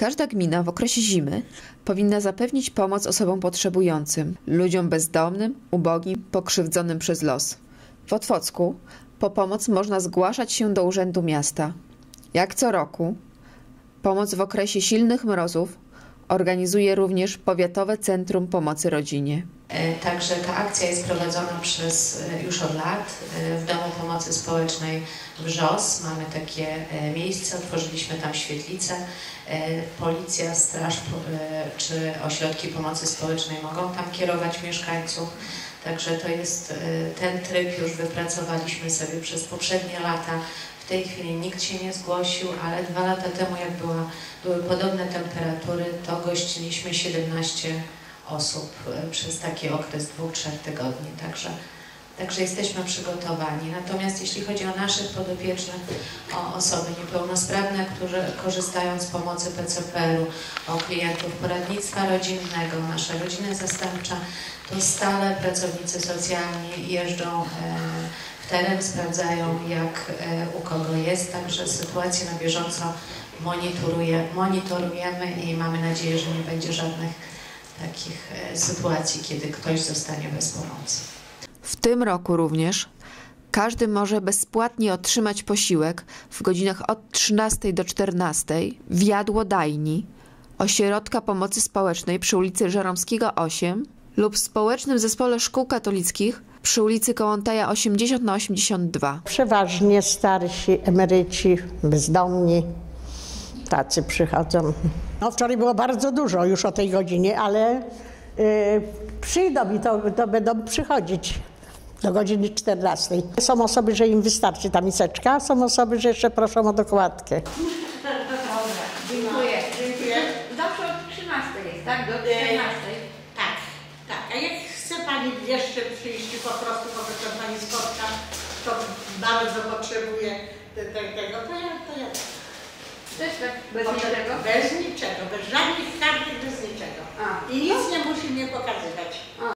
Każda gmina w okresie zimy powinna zapewnić pomoc osobom potrzebującym, ludziom bezdomnym, ubogim, pokrzywdzonym przez los. W Otwocku po pomoc można zgłaszać się do Urzędu Miasta. Jak co roku, pomoc w okresie silnych mrozów organizuje również Powiatowe Centrum Pomocy Rodzinie. E, Także ta akcja jest prowadzona przez e, już od lat e, w Domu Pomocy Społecznej Wrzos. Mamy takie miejsce, otworzyliśmy tam świetlicę. E, Policja, straż czy ośrodki pomocy społecznej mogą tam kierować mieszkańców. Także to jest ten tryb już wypracowaliśmy sobie przez poprzednie lata. W tej chwili nikt się nie zgłosił, ale dwa lata temu, jak była, były podobne temperatury, to gościliśmy 17 osób e, przez taki okres dwóch, trzech tygodni. Także, także jesteśmy przygotowani. Natomiast jeśli chodzi o naszych podopiecznych, o osoby niepełnosprawne, które korzystają z pomocy PCPR-u, o klientów poradnictwa rodzinnego, nasza rodzina zastępcza, to stale pracownicy socjalni jeżdżą e, w teren, sprawdzają jak e, u kogo jest, także sytuację na bieżąco monitoruje, monitorujemy i mamy nadzieję, że nie będzie żadnych takich e, sytuacji, kiedy ktoś zostanie bez pomocy. W tym roku również każdy może bezpłatnie otrzymać posiłek w godzinach od 13 do 14 w jadłodajni Ośrodka Pomocy Społecznej przy ulicy Żeromskiego 8 lub w Społecznym Zespole Szkół Katolickich przy ulicy Kołątaja 80 na 82. Przeważnie starsi, emeryci, bezdomni, tacy przychodzą. No wczoraj było bardzo dużo już o tej godzinie, ale y, przyjdą i to, to będą przychodzić do godziny 14. Są osoby, że im wystarczy ta miseczka, a są osoby, że jeszcze proszą o dokładkę. Dziękuję, od 13 jest, tak? Do 14. Tak, tak. A jak chce Pani jeszcze przyjść po prostu powiedzmy Pani spotka, to bardzo potrzebuje te, te, tego, to ja, to ja. Też tak, bez niczego? Bez niczego, bez żadnych